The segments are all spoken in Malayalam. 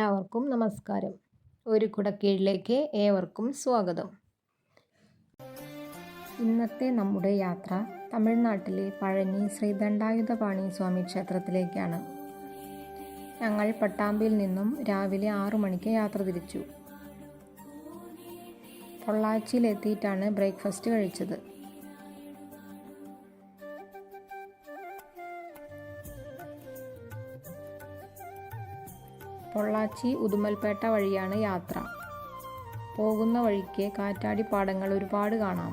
എല്ലാവർക്കും നമസ്കാരം. ഒരു കുടക്കീഴിലേക്ക് ഏവർക്കും സ്വാഗതം. ഇന്നത്തെ നമ്മുടെ യാത്ര തമിഴ്നാട്ടിലെ പഴനി ശ്രീ ദണ്ഡായുധപാണി സ്വാമി ക്ഷേത്രത്തിലേക്കാണ്. ഞങ്ങൾ പട്ടാമ്പിയിൽ നിന്നും രാവിലെ ആറു മണിക്ക് യാത്ര തിരിച്ചു. പൊള്ളാച്ചിയിലെത്തിയിട്ടാണ് ബ്രേക്ക്ഫാസ്റ്റ് കഴിച്ചത്. പൊള്ളാച്ചി ഉദുമൽപേട്ട വഴിയാണ് യാത്ര. പോകുന്ന വഴിക്ക് കാറ്റാടി പാടങ്ങൾ ഒരുപാട് കാണാം.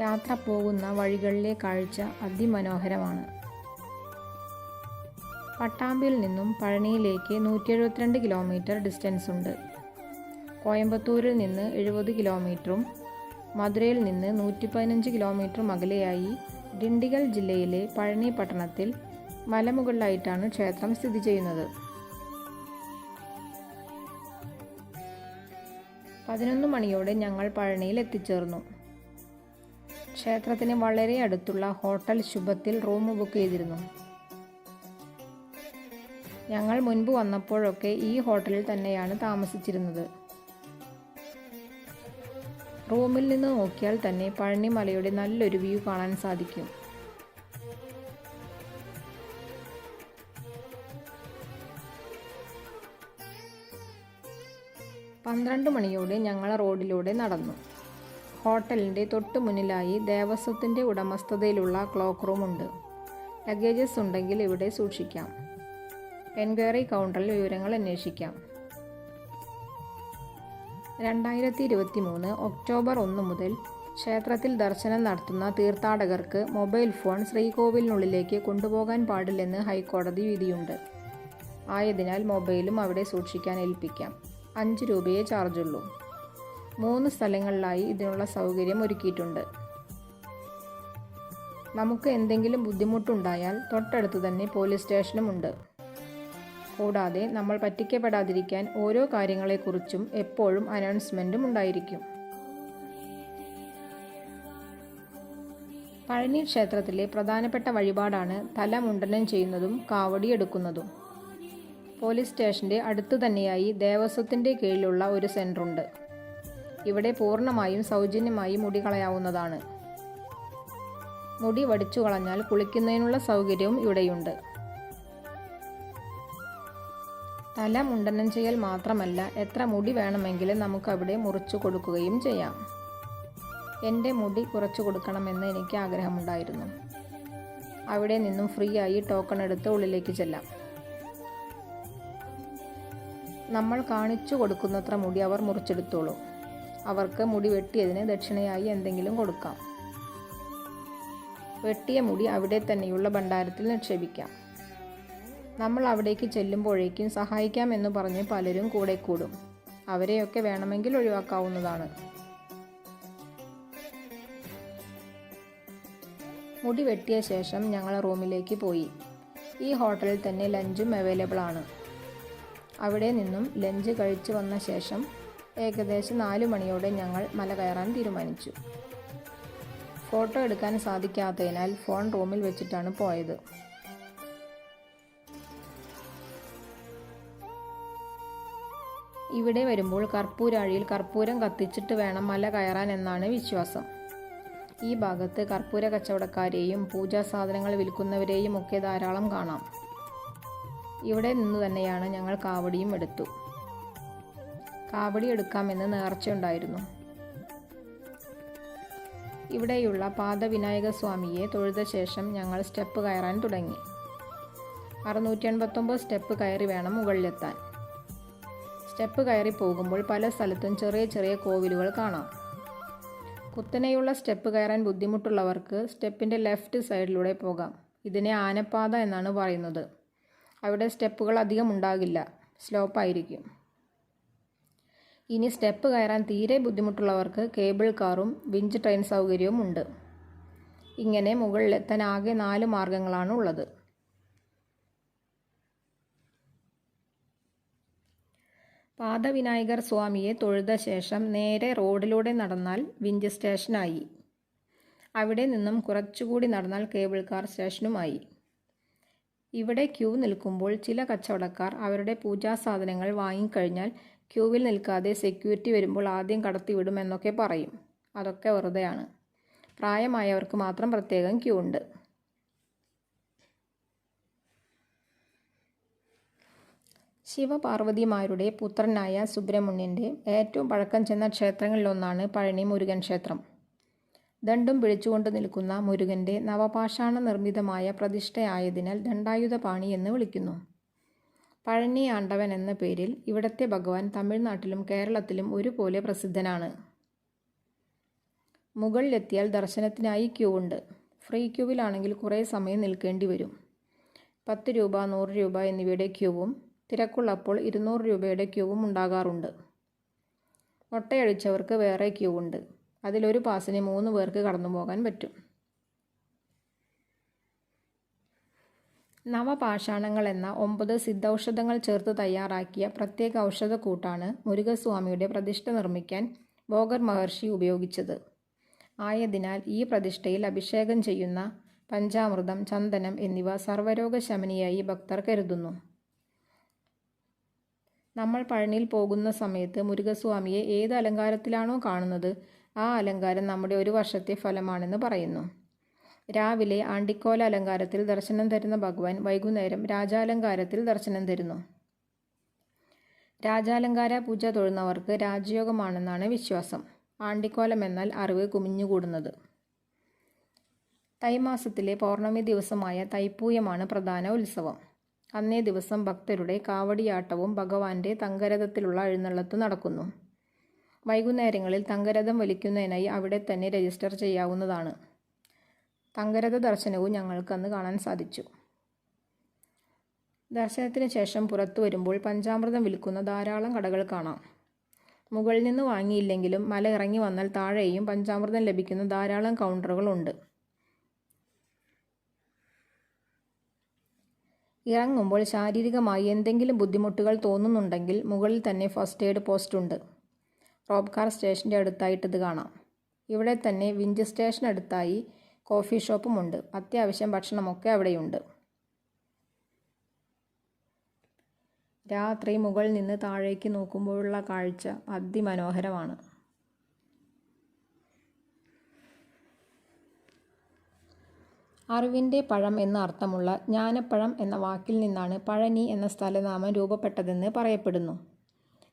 യാത്ര പോകുന്ന വഴികളിലെ കാഴ്ച അതിമനോഹരമാണ്. പട്ടാമ്പിയിൽ നിന്നും പഴനിയിലേക്ക് നൂറ്റി എഴുപത്തിരണ്ട് കിലോമീറ്റർ ഡിസ്റ്റൻസ് ഉണ്ട്. കോയമ്പത്തൂരിൽ നിന്ന് എഴുപത് കിലോമീറ്ററും മധുരയിൽ നിന്ന് നൂറ്റി പതിനഞ്ച് കിലോമീറ്ററും അകലെയായി ഡിണ്ടിഗൽ ജില്ലയിലെ പഴനി പട്ടണത്തിൽ മലമുകളിലായിട്ടാണ് ക്ഷേത്രം സ്ഥിതി ചെയ്യുന്നത്. പതിനൊന്ന് മണിയോടെ ഞങ്ങൾ പഴനിയിൽ എത്തിച്ചേർന്നു. ക്ഷേത്രത്തിന് വളരെ അടുത്തുള്ള ഹോട്ടൽ ശുഭത്തിൽ റൂം ബുക്ക് ചെയ്തിരുന്നു. ഞങ്ങൾ മുൻപ് വന്നപ്പോഴൊക്കെ ഈ ഹോട്ടലിൽ തന്നെയാണ് താമസിച്ചിരുന്നത്. റൂമിൽ നിന്ന് നോക്കിയാൽ തന്നെ പഴനിമലയുടെ നല്ലൊരു വ്യൂ കാണാൻ സാധിക്കും. പന്ത്രണ്ട് മണിയോടെ ഞങ്ങൾ റോഡിലൂടെ നടന്നു. ഹോട്ടലിന്റെ തൊട്ടു മുന്നിലായി ദേവസ്വത്തിന്റെ ഉടമസ്ഥതയിലുള്ള ക്ലോക്ക് റൂമുണ്ട് ലഗേജസ് ഉണ്ടെങ്കിൽ ഇവിടെ സൂക്ഷിക്കാം. എൻക്വയറി കൗണ്ടറിൽ വിവരങ്ങൾ അന്വേഷിക്കാം. രണ്ടായിരത്തി ഇരുപത്തി മൂന്ന് ഒക്ടോബർ ഒന്ന് മുതൽ ക്ഷേത്രത്തിൽ ദർശനം നടത്തുന്ന തീർത്ഥാടകർക്ക് മൊബൈൽ ഫോൺ ശ്രീകോവിലിനുള്ളിലേക്ക് കൊണ്ടുപോകാൻ പാടില്ലെന്ന് ഹൈക്കോടതി വിധിയുണ്ട്. ആയതിനാൽ മൊബൈലും അവിടെ സൂക്ഷിക്കാൻ ഏൽപ്പിക്കാം. അഞ്ച് രൂപയേ ചാർജുള്ളൂ. മൂന്ന് സ്ഥലങ്ങളിലായി ഇതിനുള്ള സൗകര്യം ഒരുക്കിയിട്ടുണ്ട്. നമുക്ക് എന്തെങ്കിലും ബുദ്ധിമുട്ടുണ്ടായാൽ തൊട്ടടുത്ത് തന്നെ പോലീസ് സ്റ്റേഷനുമുണ്ട് കൂടാതെ നമ്മൾ പറ്റിക്കപ്പെടാതിരിക്കാൻ ഓരോ കാര്യങ്ങളെക്കുറിച്ചും എപ്പോഴും അനൗൺസ്മെന്റും ഉണ്ടായിരിക്കും. പഴനി ക്ഷേത്രത്തിലെ പ്രധാനപ്പെട്ട വഴിപാടാണ് തല മുണ്ടനം ചെയ്യുന്നതും കാവടി എടുക്കുന്നതും. പോലീസ് സ്റ്റേഷന്റെ അടുത്തു തന്നെയായി ദേവസ്വത്തിന്റെ കീഴിലുള്ള ഒരു സെന്ററുണ്ട് ഇവിടെ പൂർണമായും സൗജന്യമായി മുടി കളയാവുന്നതാണ്. മുടി വടിച്ചു കളഞ്ഞാൽ കുളിക്കുന്നതിനുള്ള സൗകര്യവും ഇവിടെയുണ്ട്. തല മുണ്ടനം ചെയ്യൽ മാത്രമല്ല എത്ര മുടി വേണമെങ്കിലും നമുക്കവിടെ മുറിച്ചു കൊടുക്കുകയും ചെയ്യാം. എന്റെ മുടി കുറച്ചു കൊടുക്കണമെന്ന് എനിക്ക് ആഗ്രഹമുണ്ടായിരുന്നു. അവിടെ നിന്നും ഫ്രീ ആയി ടോക്കൺ എടുത്ത് ഉള്ളിലേക്ക് ചെല്ലാം. നമ്മൾ കാണിച്ചു കൊടുക്കുന്നത്ര മുടി അവർ മുറിച്ചെടുത്തോളൂ. അവർക്ക് മുടി വെട്ടിയതിന് ദക്ഷിണയായി എന്തെങ്കിലും കൊടുക്കാം. വെട്ടിയ മുടി അവിടെ തന്നെയുള്ള ഭണ്ഡാരത്തിൽ നിക്ഷേപിക്കാം. നമ്മൾ അവിടേക്ക് ചെല്ലുമ്പോഴേക്കും സഹായിക്കാമെന്ന് പറഞ്ഞ് പലരും കൂടെ കൂടും. അവരെയൊക്കെ വേണമെങ്കിൽ ഒഴിവാക്കാവുന്നതാണ്. മുടി വെട്ടിയ ശേഷം ഞങ്ങൾ റൂമിലേക്ക് പോയി. ഈ ഹോട്ടലിൽ തന്നെ ലഞ്ചും അവൈലബിൾ ആണ്. അവിടെ നിന്നും ലഞ്ച് കഴിച്ചു വന്ന ശേഷം ഏകദേശം നാല് മണിയോടെ ഞങ്ങൾ മല കയറാൻ തീരുമാനിച്ചു. ഫോട്ടോ എടുക്കാൻ സാധിക്കാത്തതിനാൽ ഫോൺ റൂമിൽ വെച്ചിട്ടാണ് പോയത്. ഇവിടെ വരുമ്പോൾ കർപ്പൂരാഴിയിൽ കർപ്പൂരം കത്തിച്ചിട്ട് വേണം മല കയറാൻ എന്നാണ് വിശ്വാസം. ഈ ഭാഗത്ത് കർപ്പൂര കച്ചവടക്കാരെയും പൂജാ സാധനങ്ങൾ വിൽക്കുന്നവരെയും ഒക്കെ ധാരാളം കാണാം. ഇവിടെ നിന്ന് തന്നെയാണ് ഞങ്ങൾ കാവടിയും എടുത്തു. കാവടി എടുക്കാമെന്ന് നേർച്ചയുണ്ടായിരുന്നു ഇവിടെയുള്ള പാദവിനായക സ്വാമിയെ തൊഴുത ശേഷം ഞങ്ങൾ സ്റ്റെപ്പ് കയറാൻ തുടങ്ങി. അറുന്നൂറ്റി എൺപത്തൊമ്പത് സ്റ്റെപ്പ് കയറി വേണം മുകളിലെത്താൻ. സ്റ്റെപ്പ് കയറി പോകുമ്പോൾ പല സ്ഥലത്തും ചെറിയ ചെറിയ കോവിലുകൾ കാണാം. കുത്തനെയുള്ള സ്റ്റെപ്പ് കയറാൻ ബുദ്ധിമുട്ടുള്ളവർക്ക് സ്റ്റെപ്പിന്റെ ലെഫ്റ്റ് സൈഡിലൂടെ പോകാം. ഇതിനെ ആനപ്പാത എന്നാണ് പറയുന്നത്. അവിടെ സ്റ്റെപ്പുകൾ അധികം ഉണ്ടാകില്ല. സ്ലോപ്പായിരിക്കും. ഇനി സ്റ്റെപ്പ് കയറാൻ തീരെ ബുദ്ധിമുട്ടുള്ളവർക്ക് കേബിൾ കാറും വിഞ്ച് ട്രെയിൻ സൗകര്യവും ഉണ്ട്. ഇങ്ങനെ മുകളിലെത്താൻ ആകെ നാല് മാർഗങ്ങളാണ് ഉള്ളത്. പാദവിനായകർ സ്വാമിയെ തൊഴുത ശേഷം നേരെ റോഡിലൂടെ നടന്നാൽ വിഞ്ച് സ്റ്റേഷനായി. അവിടെ നിന്നും കുറച്ചുകൂടി നടന്നാൽ കേബിൾ കാർ സ്റ്റേഷനുമായി. ഇവിടെ ക്യൂ നിൽക്കുമ്പോൾ ചില കച്ചവടക്കാർ അവരുടെ പൂജാസാധനങ്ങൾ വാങ്ങിക്കഴിഞ്ഞാൽ ക്യൂവിൽ നിൽക്കാതെ സെക്യൂരിറ്റി വരുമ്പോൾ ആദ്യം കടത്തിവിടും എന്നൊക്കെ പറയും. അതൊക്കെ വെറുതെയാണ്. പ്രായമായവർക്ക് മാത്രം പ്രത്യേകം ക്യൂ ഉണ്ട്. ശിവപാർവതിമാരുടെ പുത്രനായ സുബ്രഹ്മണ്യന്റെ ഏറ്റവും പഴക്കം ചെന്ന ക്ഷേത്രങ്ങളിലൊന്നാണ് പഴനി മുരുകൻ ക്ഷേത്രം. ദണ്ഡും പിടിച്ചുകൊണ്ട് നിൽക്കുന്ന മുരുകന്റെ നവപാഷാണ നിർമ്മിതമായ പ്രതിഷ്ഠയായതിനാൽ ദണ്ഡായുധപാണി എന്ന് വിളിക്കുന്നു. പഴനി ആണ്ടവൻ എന്ന പേരിൽ ഇവിടത്തെ ഭഗവാൻ തമിഴ്നാട്ടിലും കേരളത്തിലും ഒരുപോലെ പ്രസിദ്ധനാണ്. മുകളിലെത്തിയാൽ ദർശനത്തിനായി ക്യൂ ഉണ്ട്. ഫ്രീ ക്യൂവിലാണെങ്കിൽ കുറേ സമയം നിൽക്കേണ്ടി വരും. പത്ത് രൂപ നൂറ് രൂപ എന്നിവയുടെ ക്യൂവും തിരക്കുള്ളപ്പോൾ ഇരുന്നൂറ് രൂപയുടെ ക്യൂവും ഉണ്ടാകാറുണ്ട്. മുട്ടയടിച്ചവർക്ക് വേറെ ക്യൂ ഉണ്ട്. അതിലൊരു പാസിന് മൂന്ന് പേർക്ക് കടന്നു പോകാൻ പറ്റും. നവപാഷാണങ്ങൾ എന്ന ഒമ്പത് സിദ്ധൌഷധങ്ങൾ ചേർത്ത് തയ്യാറാക്കിയ പ്രത്യേക ഔഷധക്കൂട്ടാണ് മുരുകസ്വാമിയുടെ പ്രതിഷ്ഠ നിർമ്മിക്കാൻ ഭോഗർ മഹർഷി ഉപയോഗിച്ചത്. ആയതിനാൽ ഈ പ്രതിഷ്ഠയിൽ അഭിഷേകം ചെയ്യുന്ന പഞ്ചാമൃതം ചന്ദനം എന്നിവ സർവരോഗശമനിയായി ഭക്തർ കരുതുന്നു. നമ്മൾ പഴനിയിൽ പോകുന്ന സമയത്ത് മുരുകസ്വാമിയെ ഏത് അലങ്കാരത്തിലാണോ കാണുന്നത് ആ അലങ്കാരം നമ്മുടെ ഒരു വർഷത്തെ ഫലമാണെന്ന് പറയുന്നു. രാവിലെ ആണ്ടിക്കോല അലങ്കാരത്തിൽ ദർശനം തരുന്ന ഭഗവാൻ വൈകുന്നേരം രാജാലങ്കാരത്തിൽ ദർശനം തരുന്നു. രാജാലങ്കാര പൂജ തൊഴുന്നവർക്ക് രാജയോഗമാണെന്നാണ് വിശ്വാസം. ആണ്ടിക്കോലം എന്നാൽ അറിവ് കുമിഞ്ഞുകൂടുന്നത്. തൈമാസത്തിലെ പൗർണമി ദിവസമായ തൈപ്പൂയമാണ് പ്രധാന ഉത്സവം. അന്നേ ദിവസം ഭക്തരുടെ കാവടിയാട്ടവും ഭഗവാന്റെ തങ്കരഥത്തിലുള്ള എഴുന്നള്ളത്തും നടക്കുന്നു. വൈകുന്നേരങ്ങളിൽ തങ്കരഥം വലിക്കുന്നതിനായി അവിടെ തന്നെ രജിസ്റ്റർ ചെയ്യാവുന്നതാണ്. തങ്കരഥ ദർശനവും ഞങ്ങൾക്ക് അന്ന് കാണാൻ സാധിച്ചു. ദർശനത്തിന് ശേഷം പുറത്തു വരുമ്പോൾ പഞ്ചാമൃതം വിൽക്കുന്ന ധാരാളം കടകൾ കാണാം. മുകളിൽ നിന്ന് വാങ്ങിയില്ലെങ്കിലും മല ഇറങ്ങി വന്നാൽ താഴെയും പഞ്ചാമൃതം ലഭിക്കുന്ന ധാരാളം കൗണ്ടറുകളുണ്ട് ഇറങ്ങുമ്പോൾ ശാരീരികമായി എന്തെങ്കിലും ബുദ്ധിമുട്ടുകൾ തോന്നുന്നുണ്ടെങ്കിൽ മുകളിൽ തന്നെ ഫസ്റ്റ് എയ്ഡ് പോസ്റ്റ് ഉണ്ട്. റോബ് കാർ സ്റ്റേഷന്റെ അടുത്തായിട്ട് ഇത് കാണാം. ഇവിടെ തന്നെ വിഞ്ച് സ്റ്റേഷൻ അടുത്തായി കോഫി ഷോപ്പുമുണ്ട് അത്യാവശ്യം ഭക്ഷണമൊക്കെ അവിടെയുണ്ട്. രാത്രി മുകളിൽ നിന്ന് താഴേക്ക് നോക്കുമ്പോഴുള്ള കാഴ്ച അതിമനോഹരമാണ്. അറിവിന്റെ പഴം എന്ന അർത്ഥമുള്ള ജ്ഞാനപ്പഴം എന്ന വാക്കിൽ നിന്നാണ് പഴനി എന്ന സ്ഥലനാമം രൂപപ്പെട്ടതെന്ന് പറയപ്പെടുന്നു.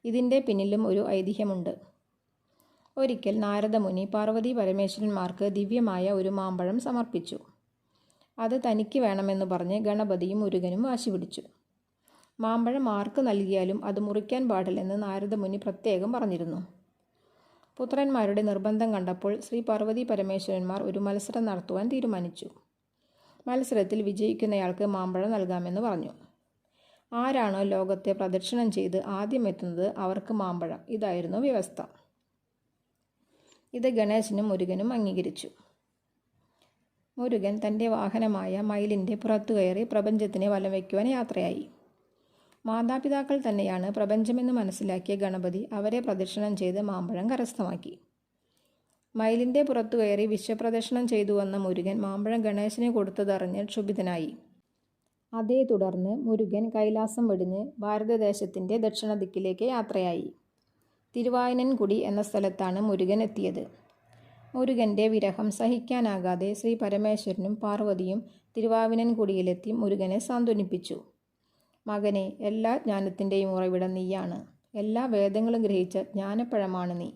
ഇതിന്റെ പിന്നിലും ഒരു ഐതിഹ്യമുണ്ട്. ഒരിക്കൽ നാരദമുനി പാർവതി പരമേശ്വരന്മാർക്ക് ദിവ്യമായ ഒരു മാമ്പഴം സമർപ്പിച്ചു. അത് തനിക്ക് വേണമെന്ന് പറഞ്ഞ് ഗണപതിയും മുരുകനും വാശി പിടിച്ചു മാമ്പഴം ആർക്ക് നൽകിയാലും അത് മുറിക്കാൻ പാടില്ലെന്ന് നാരദമുനി പ്രത്യേകം പറഞ്ഞിരുന്നു. പുത്രന്മാരുടെ നിർബന്ധം കണ്ടപ്പോൾ ശ്രീ പാർവതി പരമേശ്വരന്മാർ ഒരു മത്സരം നടത്തുവാൻ തീരുമാനിച്ചു. മത്സരത്തിൽ വിജയിക്കുന്നയാൾക്ക് മാമ്പഴം നൽകാമെന്ന് പറഞ്ഞു. ആരാണോ ലോകത്തെ പ്രദക്ഷിണം ചെയ്ത് ആദ്യം എത്തുന്നത് അവർക്ക് മാമ്പഴം. ഇതായിരുന്നു വ്യവസ്ഥ. ഇത് ഗണേശനും മുരുകനും അംഗീകരിച്ചു. മുരുകൻ തന്റെ വാഹനമായ മയിലിന്റെ പുറത്തു കയറി പ്രപഞ്ചത്തിനെ വലം വയ്ക്കുവാൻ യാത്രയായി. മാതാപിതാക്കൾ തന്നെയാണ് പ്രപഞ്ചമെന്ന് മനസ്സിലാക്കിയ ഗണപതി അവരെ പ്രദക്ഷിണം ചെയ്ത് മാമ്പഴം കരസ്ഥമാക്കി. മയിലിന്റെ പുറത്തു കയറി വിശ്വപ്രദക്ഷിണം ചെയ്തു വന്ന മുരുകൻ മാമ്പഴം ഗണേശനെ കൊടുത്തതറിഞ്ഞ് ക്ഷുഭിതനായി. അതേ തുടർന്ന് മുരുകൻ കൈലാസം വെടിഞ്ഞ് ഭാരതദേശത്തിന്റെ ദക്ഷിണ ദിക്കിലേക്ക് യാത്രയായി. തിരുവായനൻകുടി എന്ന സ്ഥലത്താണ് മുരുകൻ എത്തിയത്. മുരുകന്റെ വിരഹം സഹിക്കാനാകാതെ ശ്രീ പരമേശ്വരനും പാർവതിയും തിരുവാവിനൻകുടിയിലെത്തി മുരുകനെ സാന്ത്വനിപ്പിച്ചു. മകനെ എല്ലാ ജ്ഞാനത്തിന്റെയും ഉറവിടം നീയാണ്. എല്ലാ വേദങ്ങളും ഗ്രഹിച്ച ജ്ഞാനപ്പഴമാണ് നീ.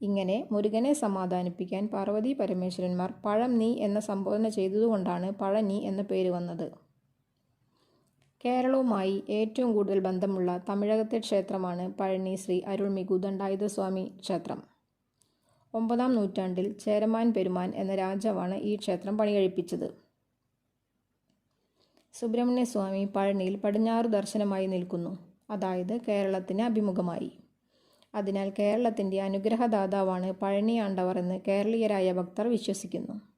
ഇങ്ങനെ മുരുകനെ സമാധാനിപ്പിക്കാൻ പാർവതി പരമേശ്വരന്മാർ പഴം നീ എന്ന സംബോധന ചെയ്തതുകൊണ്ടാണ് പഴനി എന്ന പേര് വന്നത്. കേരളവുമായി ഏറ്റവും കൂടുതൽ ബന്ധമുള്ള തമിഴകത്തെ ക്ഷേത്രമാണ് പഴനി ശ്രീ അരുൾമികു ദണ്ഡായുധസ്വാമി ക്ഷേത്രം. ഒമ്പതാം നൂറ്റാണ്ടിൽ ചേരമാൻ പെരുമാൻ എന്ന രാജാവാണ് ഈ ക്ഷേത്രം പണികഴിപ്പിച്ചത്. സുബ്രഹ്മണ്യസ്വാമി പഴനിയിൽ പടിഞ്ഞാറ് ദർശനമായി നിൽക്കുന്നു. അതായത് കേരളത്തിന് അഭിമുഖമായി. അതിനാൽ കേരളത്തിന്റെ അനുഗ്രഹദാതാവാണ് പഴനിയാണ്ടവർ എന്ന് കേരളീയരായ ഭക്തർ വിശ്വസിക്കുന്നു.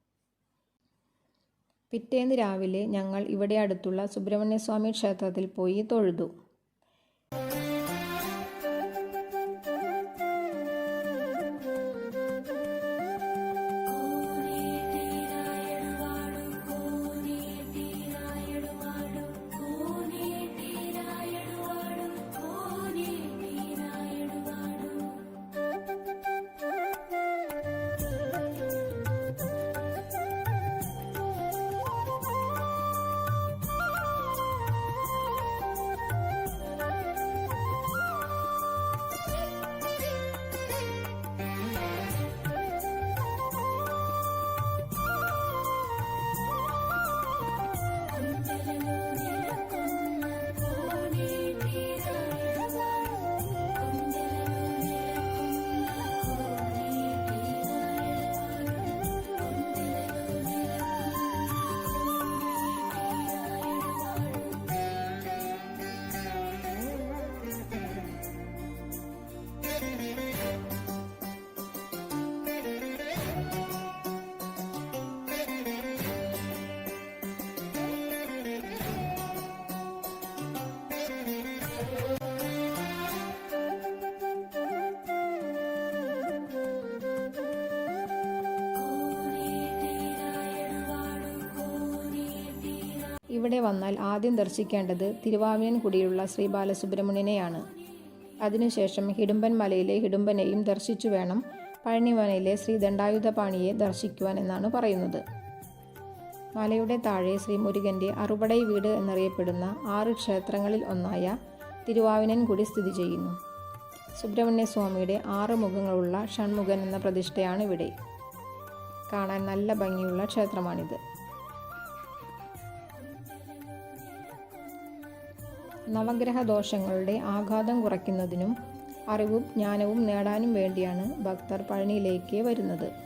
പിറ്റേന്ന് രാവിലെ ഞങ്ങൾ ഇവിടെ അടുത്തുള്ള സുബ്രഹ്മണ്യസ്വാമി ക്ഷേത്രത്തിൽ പോയി തൊഴുതു. ഇവിടെ വന്നാൽ ആദ്യം ദർശിക്കേണ്ടത് തിരുവാവിനൻകുടിയിലുള്ള ശ്രീ ബാലസുബ്രഹ്മണ്യനെയാണ്. അതിനുശേഷം ഹിഡുമ്പൻ മലയിലെ ഹിഡുമ്പനെയും ദർശിച്ചു വേണം പഴനിമലയിലെ ശ്രീ ദണ്ഡായുധപാണിയെ ദർശിക്കുവാൻ എന്നാണ് പറയുന്നത്. മലയുടെ താഴെ ശ്രീ മുരുകന്റെ അറുപടൈ വീട് എന്നറിയപ്പെടുന്ന ആറ് ക്ഷേത്രങ്ങളിൽ ഒന്നായ തിരുവാവിനൻകുടി സ്ഥിതി ചെയ്യുന്നു. സുബ്രഹ്മണ്യസ്വാമിയുടെ ആറ് മുഖങ്ങളുള്ള ഷൺമുഖൻ എന്ന പ്രതിഷ്ഠയാണ് ഇവിടെ. കാണാൻ നല്ല ഭംഗിയുള്ള ക്ഷേത്രമാണിത്. നവഗ്രഹ ദോഷങ്ങളുടെ ആഘാതം കുറയ്ക്കുന്നതിനും അറിവും ജ്ഞാനവും നേടാനും വേണ്ടിയാണ് ഭക്തർ പഴനിയിലേക്ക് വരുന്നത്.